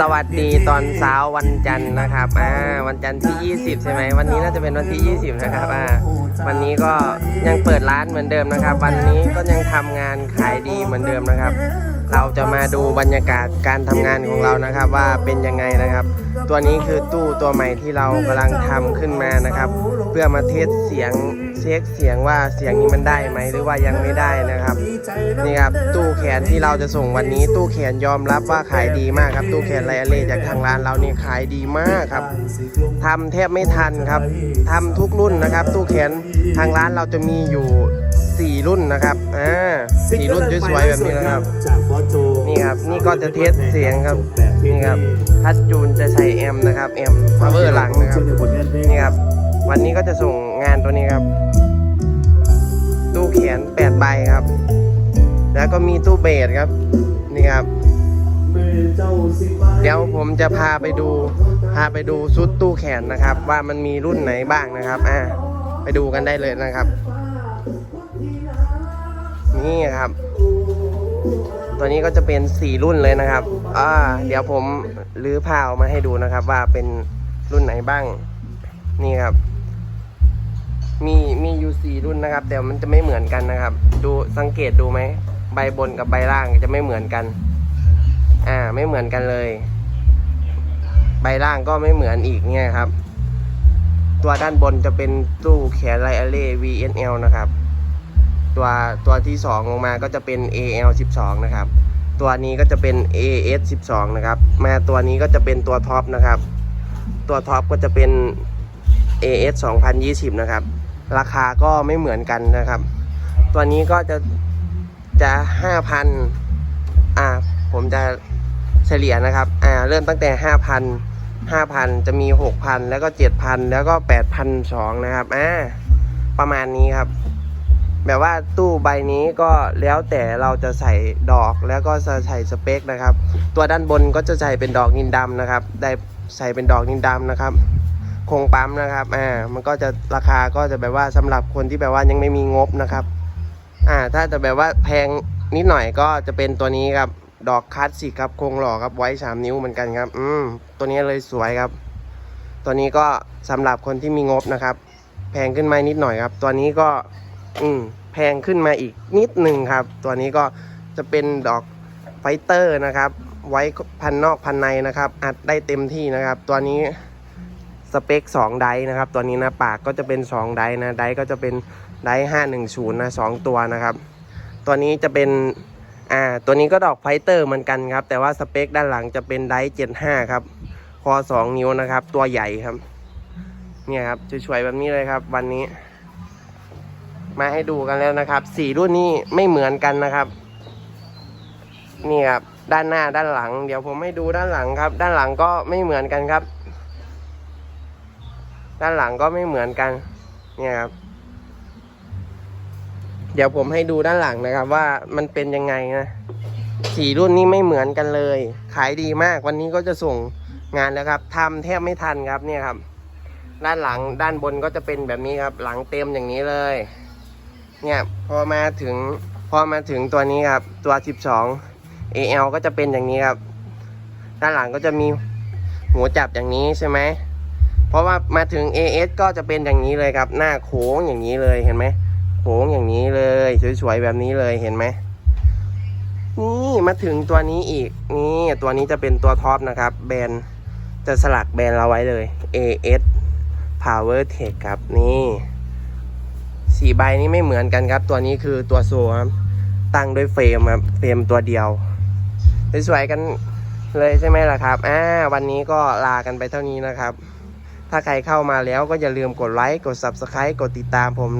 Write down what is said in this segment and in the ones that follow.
สวัสดีตอนเช้าวันจันทร์นะครับ อ่า วันจันทร์ที่ 20 ใช่ไหม วันนี้น่าจะเป็นวันที่ 20 นะครับ อ่า วันนี้ก็ยังเปิดร้านเหมือนเดิมนะครับ วันนี้ก็ยังทำงานขายดีเหมือนเดิมนะครับ เราจะมาดูบรรยากาศการทำงานของเรานะครับ ว่าเป็นยังไงนะครับ ตัวนี้คือตู้ตัวใหม่ที่เรากำลังทำขึ้นมานะครับ เพื่อมาเทสเสียงเช็คเสียงว่าเสียงนี้มันได้ไหมหรือว่ายังไม่ได้นะครับ นี่ครับตู้แขนที่เราจะส่งวันนี้ ตู้แขนยอมรับว่าขายดีมากครับ ตู้แขนไรอเล่จากทางร้านเรานี่ขายดีมากครับทำแทบไม่ทันครับทำทุกรุ่นนะครับ ตู้แขนทางร้านเราจะมีอยู่4รุ่นนะครับ อ่าสี่รุ่นสวยๆแบบนี้นะครับ นี่ครับ นี่ก็จะเทสเสียงครับ นี่ครับทัดจูนจะใช้แอมนะครับ แอมพาวเวอร์หลังนะครับ นี่ครับ วันนี้ก็จะส่งงานตัวนี้ครับ ตู้เขียน8ใบครับ แล้วก็มีตู้เบสครับ นี่ครับ เดี๋ยวผมจะพาไปดู พาไปดูชุดตู้แขนนะครับ ว่ามันมีรุ่นไหนบ้างนะครับ อ่า ไปดูกันได้เลยนะครับ นี่ครับ ตัวนี้ก็จะเป็นสี่รุ่นเลยนะครับ อ่า เดี๋ยวผมรื้อผ้าออกมาให้ดูนะครับ ว่าเป็นรุ่นไหนบ้าง นี่ครับมีมีอยู่สี่รุ่นนะครับ แต่มันจะไม่เหมือนกันนะครับ ดูสังเกตดูไหม ใบบนกับใบล่างจะไม่เหมือนกัน อ่า ไม่เหมือนกันเลย ใบล่างก็ไม่เหมือนอีกเนี่ยครับ ตัวด้านบนจะเป็นตู้แขนไลอาเล่ VNL นะครับ ตัวตัวที่สองลงมาก็จะเป็น AL 12 นะครับ ตัวนี้ก็จะเป็น AS 12 นะครับ มาตัวนี้ก็จะเป็นตัวท็อปนะครับ ตัวท็อปก็จะเป็น AS 2020 นะครับ ราคาก็ไม่เหมือนกันนะครับ ตัวนี้ก็จะ จะ5,000อ่าผมจะเฉลี่ยนะครับอ่าเริ่มตั้งแต่5,000 5,000จะมี6,000แล้วก็7,000แล้วก็8,200นสองนะครับอ่าประมาณนี้ครับ แบบว่าตู้ใบนี้ก็แล้วแต่เราจะใส่ดอกแล้วก็จะใส่สเปคนะครับ ตัวด้านบนก็จะใส่เป็นดอกนินดำนะครับ ได้ใส่เป็นดอกนินดำนะครับคงปั๊มนะครับ อ่า มันก็จะราคาก็จะแบบว่าสำหรับคนที่แบบว่ายังไม่มีงบนะครับ อ่า ถ้าจะแบบว่าแพงนิดหน่อยก็จะเป็นตัวนี้ครับ ดอกคลาสสิครับโครงหล่อครับไว้สามนิ้วเหมือนกันครับ อืม ตัวนี้เลยสวยครับ ตัวนี้ก็สำหรับคนที่มีงบนะครับ แพงขึ้นมานิดหน่อยครับ ตัวนี้ก็ อืม แพงขึ้นมาอีกนิดหนึ่งครับ ตัวนี้ก็จะเป็นดอกไฟเตอร์นะครับ ไว้พันนอกพันในนะครับ อัดได้เต็มที่นะครับ ตัวนี้สเปค 2 ไดนะครับ ตัวนี้นะปากก็จะเป็น 2 ไดนะ ไดก็จะเป็น ไดร์510นะ2ตัวนะครับ ตัวนี้จะเป็นอ่าตัวนี้ก็ดอกไฟเตอร์เหมือนกันครับ แต่ว่าสเปคด้านหลังจะเป็นไดร์75ครับ คอ2นิ้วนะครับ ตัวใหญ่ครับ เนี่ยครับช่วยๆแบบนี้เลยครับ วันนี้ มาให้ดูกันแล้วนะครับสี่รุ่นนี้ไม่เหมือนกันนะครับ นี่ครับด้านหน้าด้านหลัง เดี๋ยวผมให้ดูด้านหลังครับ ด้านหลังก็ไม่เหมือนกันครับ ด้านหลังก็ไม่เหมือนกัน เนี่ยครับ เดี๋ยวผมให้ดูด้านหลังนะครับ ว่ามันเป็นยังไงนะสี่รุ่นนี้ไม่เหมือนกันเลย ขายดีมากวันนี้ก็จะส่งงานแล้วครับทำแทบไม่ทันครับเนี่ยครับ ด้านหลังด้านบนก็จะเป็นแบบนี้ครับ หลังเต็มอย่างนี้เลย เนี่ยพอมาถึงพอมาถึงตัวนี้ครับ ตัว 12 AL ก็จะเป็นอย่างนี้ครับ ด้านหลังก็จะมีหัวจับอย่างนี้ใช่ไหมเพราะว่ามาถึง AS ก็จะเป็นอย่างนี้เลยครับ หน้าโค้งอย่างนี้เลยเห็นไหม โค้งอย่างนี้เลย สวยๆแบบนี้เลยเห็นไหมนี่มาถึงตัวนี้อีก นี่ตัวนี้จะเป็นตัวท็อปนะครับ แบรนด์จะสลักแบรนด์เราไว้เลย AS Power Tech ครับนี่สีใบนี้ไม่เหมือนกันครับ ตัวนี้คือตัวโซครับตั้งด้วยเฟรมครับเฟรมตัวเดียวสวยๆกันเลยใช่ไหมล่ะครับอ่าวันนี้ก็ลากันไปเท่านี้นะครับ ถ้าใครเข้ามาแล้วก็อย่าลืมกดไลค์กด Subscribe กดติดตามผม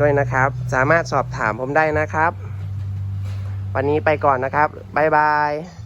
ด้วยนะครับ สามารถสอบถามผมได้นะครับ วันนี้ไปก่อนนะครับบ๊ายบาย